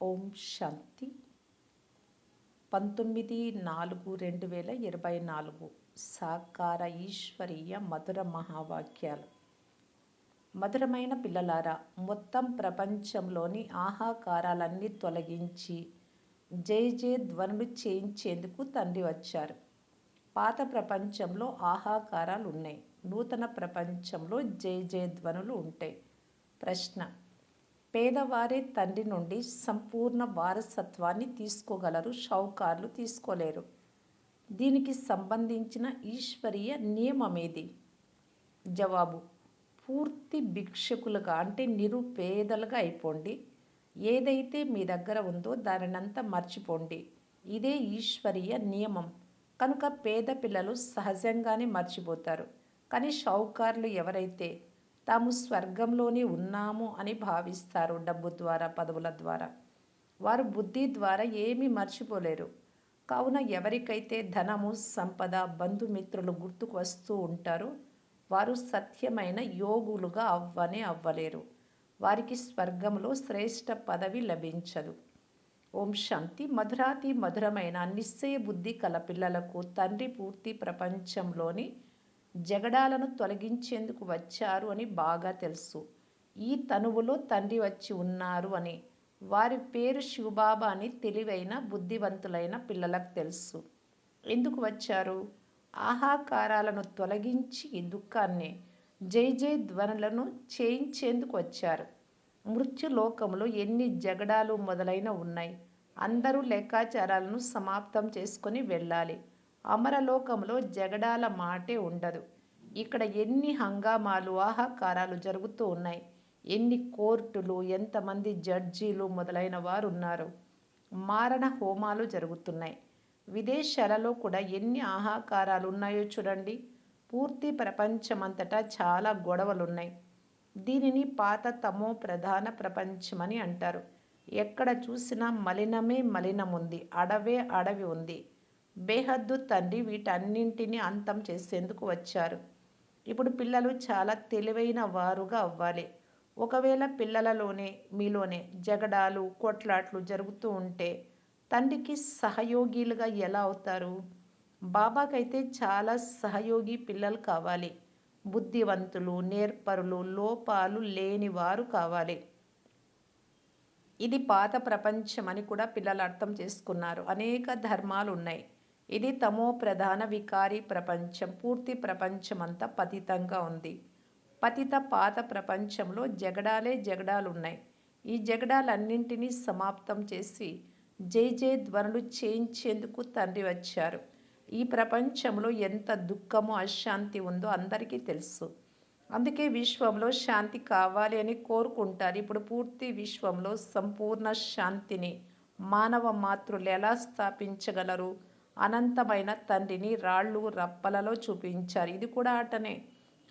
ఓం శాంతి. పంతొమ్మిది నాలుగు రెండు వేల ఇరవై నాలుగు సాకార ఈశ్వరీయ మధుర మహావాక్యాలు. మధురమైన పిల్లలారా మొత్తం ప్రపంచంలోని ఆహాకారాలన్నీ తొలగించి జై జయ ధ్వనులు చేయించేందుకు తండ్రి వచ్చారు. పాత ప్రపంచంలో ఆహాకారాలు ఉన్నాయి నూతన ప్రపంచంలో జై జయ ధ్వనులు ఉంటాయి. ప్రశ్న పేదవారే తండ్రి నుండి సంపూర్ణ వారసత్వాన్ని తీసుకోగలరు షౌకార్లు తీసుకోలేరు. దీనికి సంబంధించిన ఈశ్వరీయ నియమమేది? జవాబు పూర్తి భిక్షకులుగా అంటే నిరుపేదలుగా అయిపోండి. ఏదైతే మీ దగ్గర ఉందో దానినంతా మర్చిపోండి. ఇదే ఈశ్వరీయ నియమం. కనుక పేద పిల్లలు సహజంగానే మర్చిపోతారు. కానీ షావుకారులు ఎవరైతే తాము స్వర్గంలోనే ఉన్నాము అని భావిస్తారు డబ్బు ద్వారా పదవుల ద్వారా. వారు బుద్ధి ద్వారా ఏమీ మర్చిపోలేరు. కావున ఎవరికైతే ధనము సంపద బంధుమిత్రులు గుర్తుకు వస్తూ ఉంటారో వారు సత్యమైన యోగులుగా అవ్వనే అవ్వలేరు. వారికి స్వర్గంలో శ్రేష్ట పదవి లభించదు. ఓం శాంతి. మధురాతి మధురమైన నిశ్చయ బుద్ధి కల పిల్లలకు తండ్రి పూర్తి ప్రపంచంలోని జగడాలను తొలగించేందుకు వచ్చారు అని బాగా తెలుసు. ఈ తనువులో తండ్రి వచ్చి ఉన్నారు అని. వారి పేరు శివబాబా అని తెలివైన బుద్ధివంతులైన పిల్లలకు తెలుసు. ఎందుకు వచ్చారు? ఆహాకారాలను తొలగించి దుఃఖాన్ని జై జై ధ్వనులను చేయించేందుకు వచ్చారు. మృత్యులోకంలో ఎన్ని జగడాలు మొదలైన ఉన్నాయి. అందరూ లెక్కాచారాలను సమాప్తం చేసుకొని వెళ్ళాలి. అమరలోకంలో జగడాల మాటే ఉండదు. ఇక్కడ ఎన్ని హంగామాలు ఆహాకారాలు జరుగుతూ ఉన్నాయి? ఎన్ని కోర్టులు ఎంతమంది జడ్జీలు మొదలైన వారు ఉన్నారు మారణ హోమాలు జరుగుతున్నాయి. విదేశాలలో కూడా ఎన్ని ఆహాకారాలు ఉన్నాయో చూడండి. పూర్తి ప్రపంచమంతటా చాలా గొడవలున్నాయి. దీనిని పాత తమో ప్రధాన ప్రపంచమని అంటారు. ఎక్కడ చూసినా మలినమే మలినముంది. అడవే అడవి ఉంది. బేహద్దు తండ్రి వీటన్నింటినీ అంతం చేసేందుకు వచ్చారు. ఇప్పుడు పిల్లలు చాలా తెలివైన వారుగా అవ్వాలి. ఒకవేళ పిల్లలలోనే మీలోనే జగడాలు కొట్లాట్లు జరుగుతూ ఉంటే తండ్రికి సహయోగిలుగా ఎలా అవుతారు? బాబాకైతే చాలా సహయోగి పిల్లలు కావాలి. బుద్ధివంతులు నేర్పరులు లోపాలు లేని వారు కావాలి. ఇది పాత ప్రపంచమని కూడా పిల్లలు అర్థం చేసుకున్నారు. అనేక ధర్మాలు ఉన్నాయి ఇది తమో ప్రధాన వికారి ప్రపంచం పూర్తి ప్రపంచమంతా పతితంగా ఉంది. పతిత పాత ప్రపంచంలో జగడాలే జగడాలున్నాయి. ఈ జగడాలన్నింటినీ సమాప్తం చేసి జై జై ధ్వనులు చేయించేందుకు తండ్రి వచ్చారు. ఈ ప్రపంచంలో ఎంత దుఃఖము అశాంతి ఉందో అందరికీ తెలుసు. అందుకే విశ్వంలో శాంతి కావాలి అని కోరుకుంటారు. ఇప్పుడు పూర్తి విశ్వంలో సంపూర్ణ శాంతిని మానవ మాతృలు ఎలా స్థాపించగలరు? అనంతమైన తండ్రిని రాళ్ళు రప్పలలో చూపించారు. ఇది కూడా ఆటనే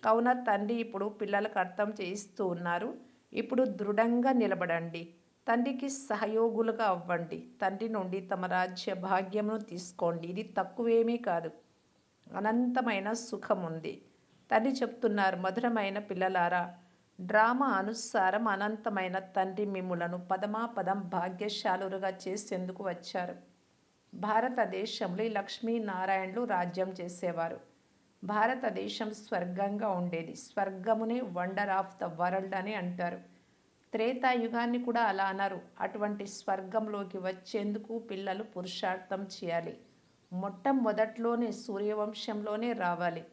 కావున తండ్రి ఇప్పుడు పిల్లలకు అర్థం చేయిస్తూ ఉన్నారు. ఇప్పుడు దృఢంగా నిలబడండి. తండ్రికి సహయోగులుగా అవ్వండి. తండ్రి నుండి తమ రాజ్య భాగ్యమును తీసుకోండి. ఇది తక్కువేమీ కాదు. అనంతమైన సుఖం ఉంది. తండ్రి చెప్తున్నారు మధురమైన పిల్లలారా డ్రామా అనుసారం అనంతమైన తండ్రి మిమ్ములను పదమాపదం భాగ్యశాలురుగా చేసేందుకు వచ్చారు. భారతదేశంలో ఈ లక్ష్మీనారాయణులు రాజ్యం చేసేవారు. భారతదేశం స్వర్గంగా ఉండేది. స్వర్గమునే వండర్ ఆఫ్ ద వరల్డ్ అని అంటారు. త్రేతాయుగాన్ని కూడా అలా అన్నారు అటువంటి స్వర్గంలోకి వచ్చేందుకు పిల్లలు పురుషార్థం చేయాలి. మొట్టమొదట్లోనే సూర్యవంశంలోనే రావాలి.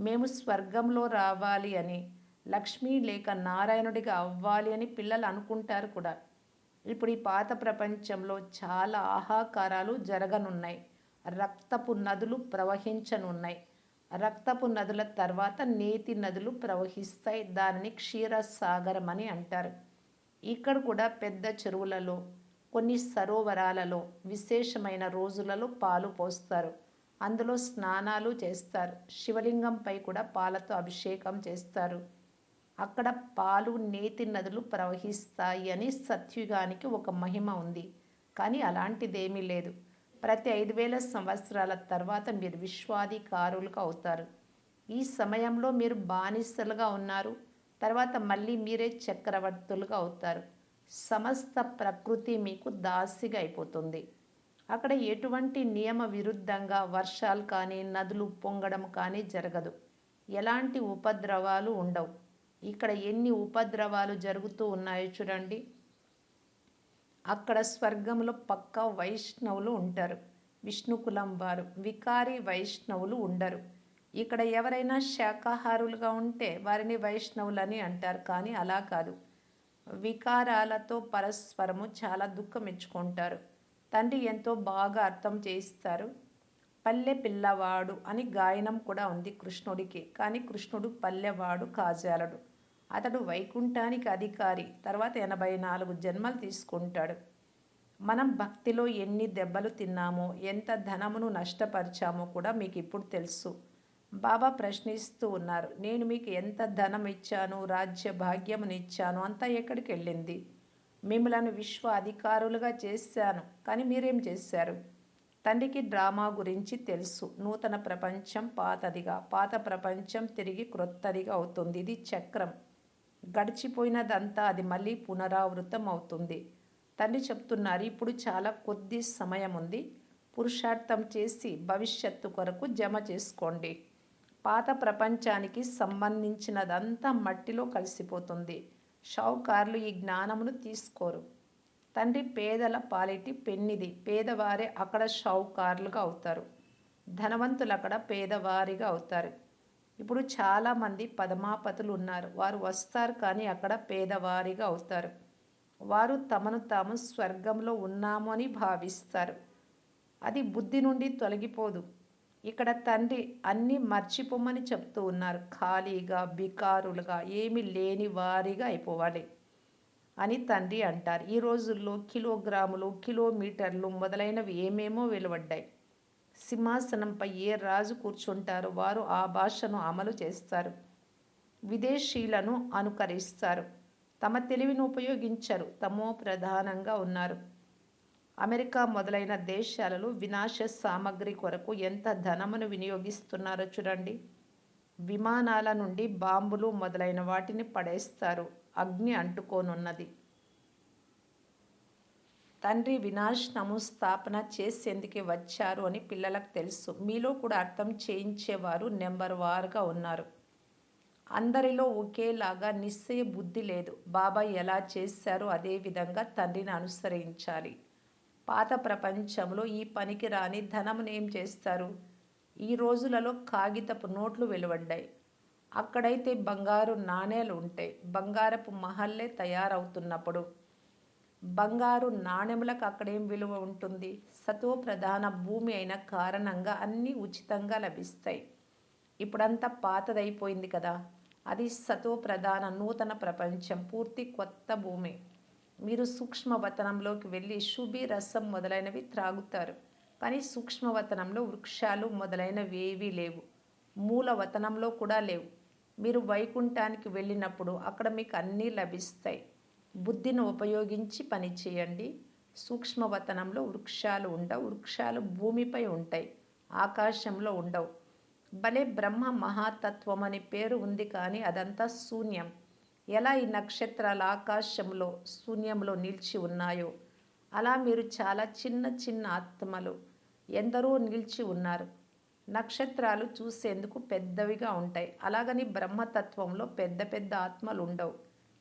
మేము స్వర్గంలో రావాలి అని లక్ష్మీ లేక నారాయణుడిగా అవ్వాలి అని పిల్లలు అనుకుంటారు కూడా. ఇప్పుడు ఈ పాత ప్రపంచంలో చాలా ఆహాకారాలు జరగనున్నాయి. రక్తపు నదులు ప్రవహించనున్నాయి. రక్తపు నదుల తర్వాత నేతి నదులు ప్రవహిస్తాయి. దానిని క్షీరసాగరం అని అంటారు. ఇక్కడ కూడా పెద్ద చెరువులలో కొన్ని సరోవరాలలో విశేషమైన రోజులలో పాలు పోస్తారు. అందులో స్నానాలు చేస్తారు. శివలింగంపై కూడా పాలతో అభిషేకం చేస్తారు. అక్కడ పాలు నేతి నదులు ప్రవహిస్తాయి అని సత్యుగానికి ఒక మహిమ ఉంది. కానీ అలాంటిదేమీ లేదు. ప్రతి ఐదు వేల సంవత్సరాల తర్వాత మీరు విశ్వాధికారులుగా అవుతారు. ఈ సమయంలో మీరు బానిసలుగా ఉన్నారు. తర్వాత మళ్ళీ మీరే చక్రవర్తులుగా అవుతారు. సమస్త ప్రకృతి మీకు దాసిగా అయిపోతుంది. అక్కడ ఎటువంటి నియమ విరుద్ధంగా వర్షాలు కానీ నదులు పొంగడం కానీ జరగదు. ఎలాంటి ఉపద్రవాలు ఉండవు. ఇక్కడ ఎన్ని ఉపద్రవాలు జరుగుతూ ఉన్నాయో చూడండి. అక్కడ స్వర్గంలో పక్క వైష్ణవులు ఉంటారు. విష్ణు కులం వారు వికారి వైష్ణవులు ఉండరు. ఇక్కడ ఎవరైనా శాకాహారులుగా ఉంటే వారిని వైష్ణవులని అంటారు కానీ అలా కాదు. వికారాలతో పరస్పరము చాలా దుఃఖం ఇచ్చుకుంటారు. తండ్రి ఎంతో బాగా అర్థం చేయిస్తారు. పల్లె పిల్లవాడు అని గాయనం కూడా ఉంది కృష్ణుడికి. కానీ కృష్ణుడు పల్లెవాడు కాజాలడు. అతడు వైకుంఠానికి అధికారి. తర్వాత ఎనభై నాలుగు జన్మలు తీసుకుంటాడు. మనం భక్తిలో ఎన్ని దెబ్బలు తిన్నామో ఎంత ధనమును నష్టపరిచామో కూడా మీకు ఇప్పుడు తెలుసు. బాబా ప్రశ్నిస్తూ ఉన్నారు నేను మీకు ఎంత ధనం ఇచ్చాను రాజ్య భాగ్యమునిచ్చాను అంతా ఎక్కడికి వెళ్ళింది? మిమ్మలను విశ్వ అధికారులుగా చేశాను కానీ మీరేం చేశారు? తండ్రికి డ్రామా గురించి తెలుసు. నూతన ప్రపంచం పాతదిగా. పాత ప్రపంచం తిరిగి క్రొత్తదిగా అవుతుంది. ఇది చక్రం. గడిచిపోయినదంతా అది మళ్ళీ పునరావృతం అవుతుంది. తండ్రి చెప్తున్నారు ఇప్పుడు చాలా కొద్ది సమయం ఉంది పురుషార్థం చేసి భవిష్యత్తు కొరకు జమ చేసుకోండి. పాత ప్రపంచానికి సంబంధించినదంతా మట్టిలో కలిసిపోతుంది. షౌకార్లు ఈ జ్ఞానమును తీసుకోరు. తండ్రి పేదల పాలిటి పెన్నిది. పేదవారే అక్కడ షావుకారులుగా అవుతారు. ధనవంతులు అక్కడ పేదవారిగా అవుతారు. ఇప్పుడు చాలామంది పదమాపతులు ఉన్నారు. వారు వస్తారు కానీ అక్కడ పేదవారిగా అవుతారు. వారు తమను తాము స్వర్గంలో ఉన్నాము అని భావిస్తారు. అది బుద్ధి నుండి తొలగిపోదు. ఇక్కడ తండ్రి అన్నీ మర్చిపోమని చెప్తూ ఉన్నారు. ఖాళీగా బికారులుగా ఏమి లేని వారిగా అయిపోవాలి. అని తండ్రి అంటారు. ఈ రోజుల్లో కిలోగ్రాములు కిలోమీటర్లు మొదలైనవి ఏమేమో వెలువడ్డాయి. సింహాసనంపై ఏ రాజు కూర్చుంటారో వారు ఆ భాషను అమలు చేస్తారు. విదేశీయులను అనుకరిస్తారు. తమ తెలివిని ఉపయోగించరు. తమో ప్రధానంగా ఉన్నారు. అమెరికా మొదలైన దేశాలలో వినాశ సామగ్రి కొరకు ఎంత ధనమును వినియోగిస్తున్నారో చూడండి. విమానాల నుండి బాంబులు మొదలైన వాటిని పడేస్తారు. అగ్ని అంటుకోనున్నది. తండ్రి వినాశనము స్థాపన చేసేందుకే వచ్చారు అని పిల్లలకు తెలుసు. మీలో కూడా అర్థం చేయించేవారు నెంబర్ వారుగా ఉన్నారు. అందరిలో ఒకేలాగా నిశ్చయ బుద్ధి లేదు. బాబా ఎలా చేశారో అదే విధంగా తండ్రిని అనుసరించాలి. పాత ప్రపంచంలో ఈ పనికి రాని ధనమును ఏం చేస్తారు? ఈ రోజులలో కాగితపు నోట్లు వెలువడ్డాయి. అక్కడైతే బంగారు నాణేలు ఉంటాయి బంగారపు మహల్లే తయారవుతున్నప్పుడు. బంగారు నాణెములకు అక్కడేం విలువ ఉంటుంది? సతో ప్రధాన భూమి అయిన కారణంగా అన్నీ ఉచితంగా లభిస్తాయి. ఇప్పుడంతా పాతదైపోయింది కదా? అది సతో ప్రధాన నూతన ప్రపంచం పూర్తి కొత్త భూమి. మీరు సూక్ష్మవతనంలోకి వెళ్ళి శుభి రసం మొదలైనవి త్రాగుతారు. కానీ సూక్ష్మవతనంలో వృక్షాలు మొదలైనవి ఏవీ లేవు మూలవతనంలో కూడా లేవు. మీరు వైకుంఠానికి వెళ్ళినప్పుడు అక్కడ మీకు అన్నీ లభిస్తాయి. బుద్ధిని ఉపయోగించి పనిచేయండి సూక్ష్మవతనంలో వృక్షాలు ఉండవు. వృక్షాలు భూమిపై ఉంటాయి. ఆకాశంలో ఉండవు. భలే బ్రహ్మ మహాతత్వం అని పేరు ఉంది కానీ అదంతా శూన్యం. ఎలా ఈ నక్షత్రాలు ఆకాశంలో శూన్యంలో నిలిచి ఉన్నాయో? అలా మీరు చాలా చిన్న చిన్న ఆత్మలు. ఎందరో నిలిచి ఉన్నారు. నక్షత్రాలు చూసేందుకు పెద్దవిగా ఉంటాయి. అలాగని బ్రహ్మతత్వంలో పెద్ద పెద్ద ఆత్మలు ఉండవు.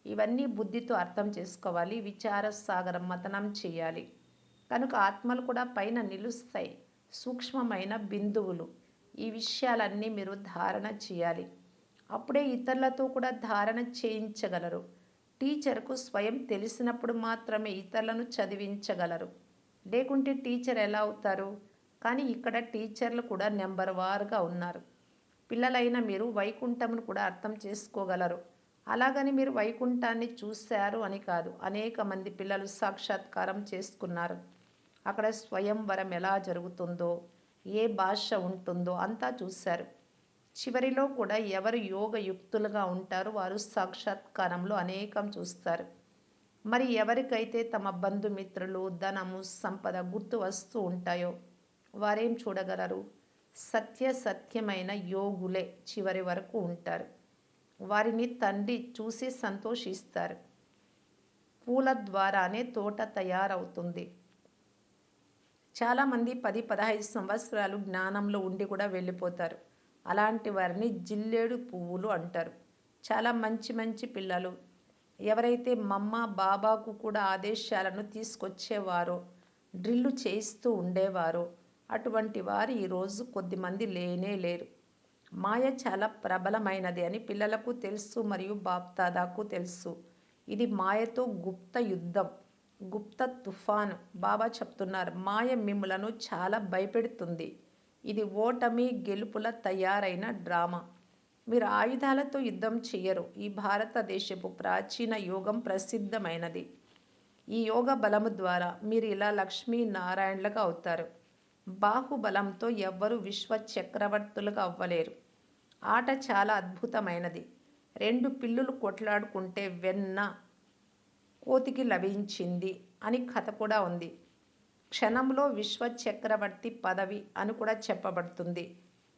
ఇవన్నీ బుద్ధితో అర్థం చేసుకోవాలి విచార సాగరం మతనం చేయాలి. కనుక ఆత్మలు కూడా పైన నిలుస్తాయి. సూక్ష్మమైన బిందువులు. ఈ విషయాలన్నీ మీరు ధారణ చేయాలి. అప్పుడే ఇతరులతో కూడా ధారణ చేయించగలరు. టీచర్కు స్వయం తెలిసినప్పుడు మాత్రమే ఇతరులను చదివించగలరు. లేకుంటే టీచర్ ఎలా అవుతారు? కానీ ఇక్కడ టీచర్లు కూడా నెంబర్ వారుగా ఉన్నారు. పిల్లలైన మీరు వైకుంఠమును కూడా అర్థం చేసుకోగలరు. అలాగని మీరు వైకుంఠాన్ని చూశారు అని కాదు అనేక మంది పిల్లలు సాక్షాత్కారం చేసుకున్నారు. అక్కడ స్వయంవరం ఎలా జరుగుతుందో ఏ భాష ఉంటుందో అంతా చూశారు. చివరిలో కూడా ఎవరు యోగయుక్తులుగా ఉంటారో వారు సాక్షాత్కారంలో అనేకం చూస్తారు. మరి ఎవరికైతే తమ బంధుమిత్రులు ధనము సంపద గుర్తు వస్తూ ఉంటాయో వారేం చూడగలరు? సత్య సత్యమైన యోగులే చివరి వరకు ఉంటారు. వారిని తండ్రి చూసి సంతోషిస్తారు. పూల ద్వారానే తోట తయారవుతుంది. చాలామంది పది పదహైదు సంవత్సరాలు జ్ఞానంలో ఉండి కూడా వెళ్ళిపోతారు. అలాంటి వారిని జిల్లేడు పువ్వులు అంటారు. చాలా మంచి మంచి పిల్లలు. ఎవరైతే మమ్మ బాబాకు కూడా ఆదేశాలను తీసుకొచ్చేవారో డ్రిల్లు చేయిస్తూ ఉండేవారో అటువంటి వారు ఈరోజు కొద్దిమంది లేనే లేరు. మాయ చాలా ప్రబలమైనది అని పిల్లలకు తెలుసు మరియు బాప్దాదాకు తెలుసు. ఇది మాయతో గుప్త యుద్ధం గుప్త తుఫాను. బాబా చెప్తున్నారు మాయ మిమ్ములను చాలా భయపెడుతుంది. ఇది ఓటమి గెలుపుల తయారైన డ్రామా. మీరు ఆయుధాలతో యుద్ధం చేయరు ఈ భారతదేశపు ప్రాచీన యోగం ప్రసిద్ధమైనది. ఈ యోగ బలము ద్వారా మీరు ఇలా లక్ష్మీనారాయణలుగా అవుతారు. బాహుబలంతో ఎవ్వరు విశ్వ చక్రవర్తులుగా అవ్వలేరు. ఆట చాలా అద్భుతమైనది. రెండు పిల్లులు కొట్లాడుకుంటే వెన్న కోతికి లభించింది అని కథ కూడా ఉంది. క్షణంలో విశ్వ చక్రవర్తి పదవి అని కూడా చెప్పబడుతుంది.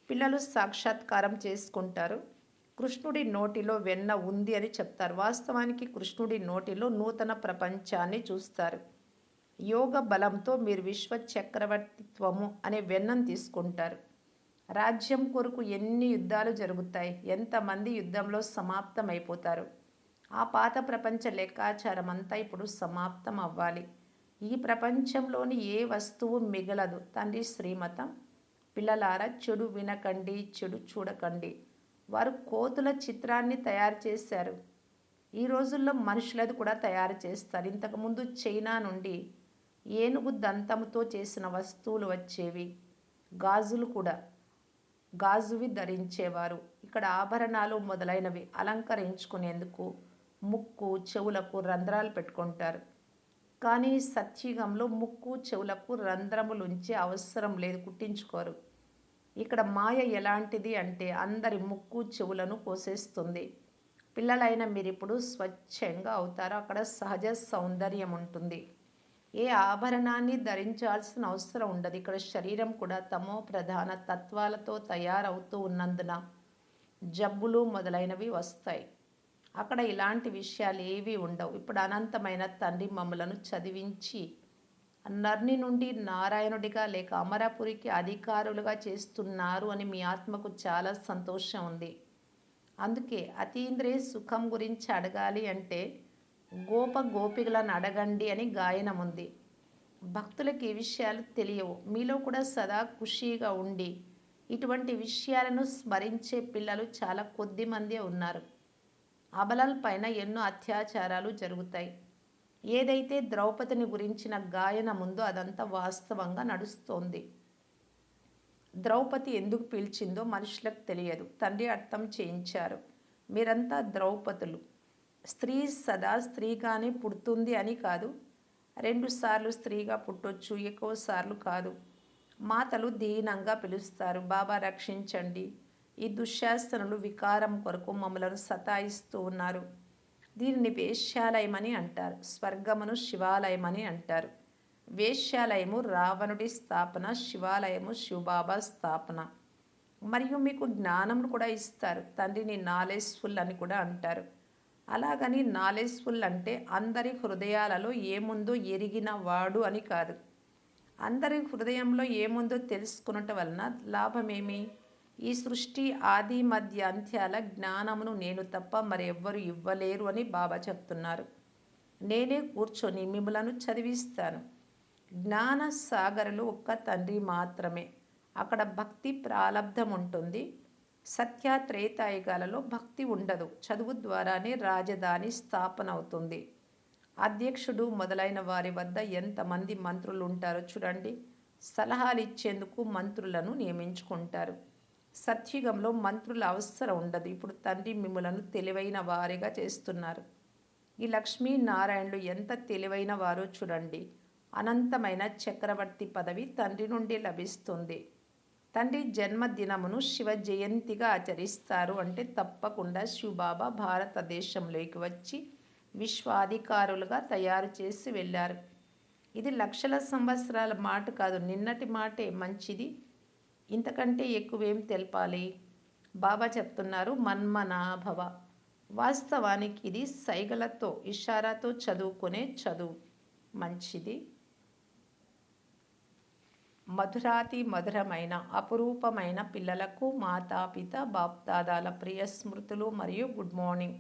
పిల్లలు సాక్షాత్కారం చేసుకుంటారు. కృష్ణుడి నోటిలో వెన్న ఉంది అని చెప్తారు. వాస్తవానికి కృష్ణుడి నోటిలో నూతన ప్రపంచాన్ని చూస్తారు. యోగ బలంతో మీరు విశ్వ చక్రవర్తిత్వము అనే వెన్నం తీసుకుంటారు. రాజ్యం కొరకు ఎన్ని యుద్ధాలు జరుగుతాయి ఎంతమంది యుద్ధంలో సమాప్తం అయిపోతారు ఆ పాత ప్రపంచ లెక్కాచారం అంతా ఇప్పుడు సమాప్తం అవ్వాలి ఈ ప్రపంచంలోని ఏ వస్తువు మిగలదు? తండ్రి శ్రీమతం. పిల్లలారా చెడు వినకండి చెడు చూడకండి. వారు కోతుల చిత్రాన్ని తయారు చేశారు. ఈ రోజుల్లో మనుషులది కూడా తయారు చేస్తారు. ఇంతకుముందు చైనా నుండి ఏనుగు దంతంతో చేసిన వస్తువులు వచ్చేవి. గాజులు కూడా గాజువి ధరించేవారు. ఇక్కడ ఆభరణాలు మొదలైనవి అలంకరించుకునేందుకు ముక్కు చెవులకు రంధ్రాలు పెట్టుకుంటారు. కానీ సత్యుగంలో ముక్కు చెవులకు రంధ్రములుంచే అవసరం లేదు కుట్టించుకోరు. ఇక్కడ మాయ ఎలాంటిది అంటే అందరి ముక్కు చెవులను కోసేస్తుంది పిల్లలైన మీరు ఇప్పుడు స్వచ్ఛంగా అవుతారు. అక్కడ సహజ సౌందర్యం ఉంటుంది. ఏ ఆభరణాన్ని ధరించాల్సిన అవసరం ఉండదు. ఇక్కడ శరీరం కూడా తమో ప్రధాన తత్వాలతో తయారవుతూ ఉన్నందున జబ్బులు మొదలైనవి వస్తాయి. అక్కడ ఇలాంటి విషయాలు ఏవి ఉండవు. ఇప్పుడు అనంతమైన తండ్రి మమ్మలను చదివించి నర్ని నుండి నారాయణుడిగా లేక అమరపురికి అధికారులుగా చేస్తున్నారు అని మీ ఆత్మకు చాలా సంతోషం ఉంది. అందుకే అతీంద్రియ సుఖం గురించి అడగాలి అంటే గోప గోపికలను అడగండి అని గాయనం ఉంది. విషయాలు తెలియవు. మీలో కూడా సదా ఖుషీగా ఉండి ఇటువంటి విషయాలను స్మరించే పిల్లలు చాలా కొద్ది మందే ఉన్నారు. అబలల పైన ఎన్నో అత్యాచారాలు జరుగుతాయి. ఏదైతే ద్రౌపదిని గురించిన గాయన ముందు అదంతా వాస్తవంగా నడుస్తోంది. ద్రౌపది ఎందుకు పిలిచిందో మనుషులకు తెలియదు. తండ్రి అర్థం చేయించారు. మీరంతా ద్రౌపదులు. స్త్రీ సదా స్త్రీగానే పుడుతుంది అని కాదు. రెండుసార్లు స్త్రీగా పుట్టొచ్చు ఎక్కువ సార్లు కాదు. మాతలు దీనంగా పిలుస్తారు బాబా రక్షించండి. ఈ దుశ్శాసనులు వికారం కొరకు మమ్మలను సతాయిస్తూ ఉన్నారు. దీనిని వేశ్యాలయమని అంటారు స్వర్గమును శివాలయమని అంటారు. వేశ్యాలయము రావణుడి స్థాపన శివాలయము శివబాబా స్థాపన. మరియు మీకు జ్ఞానం కూడా ఇస్తారు తండ్రిని నాలెడ్జ్ఫుల్ అని కూడా అంటారు. అలాగని నాలెడ్జ్ఫుల్ అంటే అందరి హృదయాలలో ఏముందో ఎరిగిన వాడు అని కాదు. అందరి హృదయంలో ఏముందో తెలుసుకున్నట వలన లాభమేమి? ఈ సృష్టి ఆది మధ్య అంత్యాల జ్ఞానమును నేను తప్ప మరెవ్వరు ఇవ్వలేరు అని బాబా చెప్తున్నారు. నేనే కూర్చొని మిమ్మలను చదివిస్తాను. జ్ఞాన సాగరులు ఒక్క తండ్రి మాత్రమే. అక్కడ భక్తి ప్రాలబ్ధం ఉంటుంది సత్య త్రేతాయుగాలలో భక్తి ఉండదు. చదువు ద్వారానే రాజధాని స్థాపన అవుతుంది. అధ్యక్షుడు మొదలైన వారి వద్ద ఎంతమంది మంత్రులు ఉంటారో చూడండి. సలహాలు ఇచ్చేందుకు మంత్రులను నియమించుకుంటారు. సత్యుగంలో మంత్రుల అవసరం ఉండదు. ఇప్పుడు తండ్రి మిమ్మలను తెలివైన వారిగా చేస్తున్నారు. ఈ లక్ష్మీనారాయణులు ఎంత తెలివైన వారో చూడండి. అనంతమైన చక్రవర్తి పదవి తండ్రి నుండి లభిస్తుంది. తండ్రి జన్మదినమును శివ జయంతిగా ఆచరిస్తారు. అంటే తప్పకుండా శివబాబా భారతదేశంలోకి వచ్చి విశ్వాధికారులుగా తయారు చేసి వెళ్ళారు. ఇది లక్షల సంవత్సరాల మాట కాదు నిన్నటి మాటే మంచిది. ఇంతకంటే ఎక్కువేం తెలపాలి? బాబా చెప్తున్నారు మన్మనాభవ. వాస్తవానికి ఇది సైగలతో ఇషారాతో చదువుకునే చదువు. మంచిది. మధురాతి మధురమైన అపురూపమైన పిల్లలకు మాతాపిత బాప్దాదాల ప్రియ స్మృతులు మరియు గుడ్ మార్నింగ్.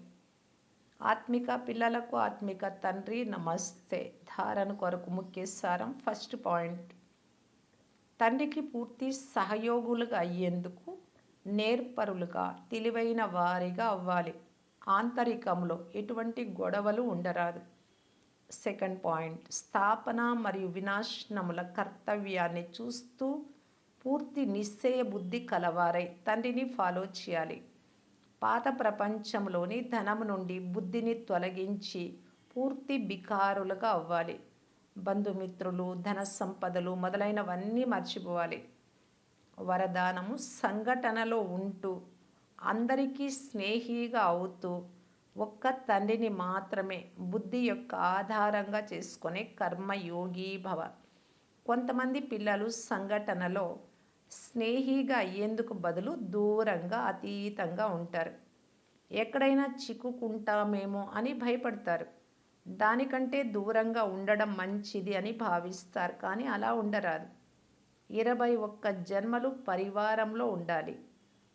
ఆత్మిక పిల్లలకు ఆత్మిక తండ్రి నమస్తే. ధారణ కొరకు ముఖ్య సారం ఫస్ట్ పాయింట్. తండ్రికి పూర్తి సహయోగులుగా అయ్యేందుకు నేర్పరులుగా తెలివైన వారిగా అవ్వాలి. ఆంతరికంలో ఎటువంటి గొడవలు ఉండరాదు. Second point. స్థాపన మరియు వినాశనముల కర్తవ్యాన్ని చూస్తూ పూర్తి నిశ్చయ బుద్ధి కలవారై తండ్రిని ఫాలో చేయాలి. పాత ప్రపంచంలోని ధనము నుండి బుద్ధిని తొలగించి పూర్తి బికారులుగా అవ్వాలి. బంధుమిత్రులు ధన సంపదలు మొదలైనవన్నీ మర్చిపోవాలి. వరదానము సంఘటనలో ఉంటూ అందరికీ స్నేహిగా అవుతూ ఒక్క తండ్రిని మాత్రమే బుద్ధి యొక్క ఆధారంగా చేసుకునే కర్మయోగి భవ. కొంతమంది పిల్లలు సంఘటనలో స్నేహిగా అయ్యేందుకు బదులు దూరంగా అతీతంగా ఉంటారు. ఎక్కడైనా చిక్కుకుంటామేమో అని భయపడతారు. దానికంటే దూరంగా ఉండడం మంచిది అని భావిస్తారు కానీ అలా ఉండరాదు. ఇరవై ఒక్క జన్మలు పరివారంలో ఉండాలి.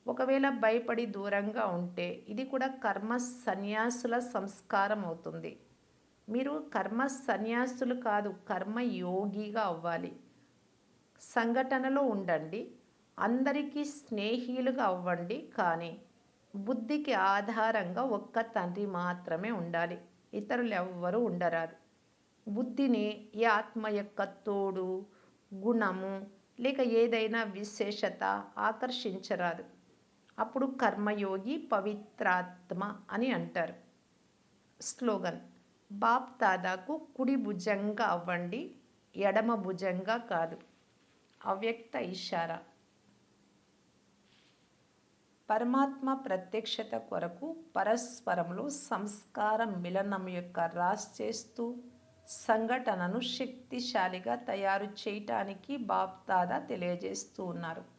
ఒకవేళ భయపడి దూరంగా ఉంటే ఇది కూడా కర్మ సన్యాసుల సంస్కారం అవుతుంది. మీరు కర్మ సన్యాసులు కాదు కర్మ యోగిగా అవ్వాలి. సంఘటనలో ఉండండి అందరికీ స్నేహితులుగా అవ్వండి కానీ బుద్ధికి ఆధారంగా ఒక్క తండ్రి మాత్రమే ఉండాలి. ఇతరులు ఎవ్వరూ ఉండరాదు. బుద్ధిని ఈ ఆత్మ యొక్క తోడు గుణము లేక ఏదైనా విశేషత ఆకర్షించరాదు. అప్పుడు కర్మయోగి పవిత్రాత్మ అని అంటారు. స్లోగన్ బాప్ దాదాకు కుడి భుజంగా అవ్వండి ఎడమ భుజంగా కాదు. అవ్యక్త ఇషారా. పరమాత్మ ప్రత్యక్షత కొరకు పరస్పరంలో సంస్కార మిలనం యొక్క రాస్ చేస్తూ సంఘటనను శక్తిశాలిగా తయారు చేయటానికి బాప్దాదా తెలియజేస్తూ ఉన్నారు.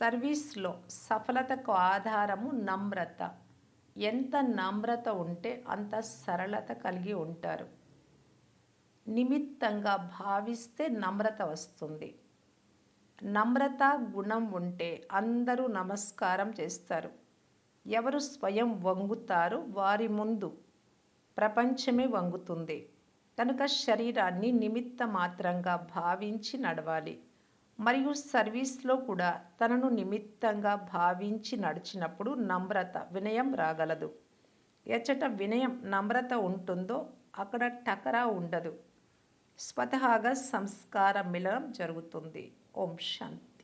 సర్వీస్లో సఫలతకు ఆధారము నమ్రత. ఎంత నమ్రత ఉంటే అంత సరళత కలిగి ఉంటారు. నిమిత్తంగా భావిస్తే నమ్రత వస్తుంది. నమ్రత గుణం ఉంటే అందరూ నమస్కారం చేస్తారు. ఎవరు స్వయం వంగుతారో వారి ముందు ప్రపంచమే వంగుతుంది. కనుక శరీరాన్ని నిమిత్త మాత్రంగా భావించి నడవాలి. మరియు సర్వీస్లో కూడా తనను నిమిత్తంగా భావించి నడిచినప్పుడు నమ్రత వినయం రాగలదు. ఎచ్చట వినయం నమ్రత ఉంటుందో అక్కడ టకరా ఉండదు. స్వతహాగా సంస్కార మిలనం జరుగుతుంది. ఓం శాంతి.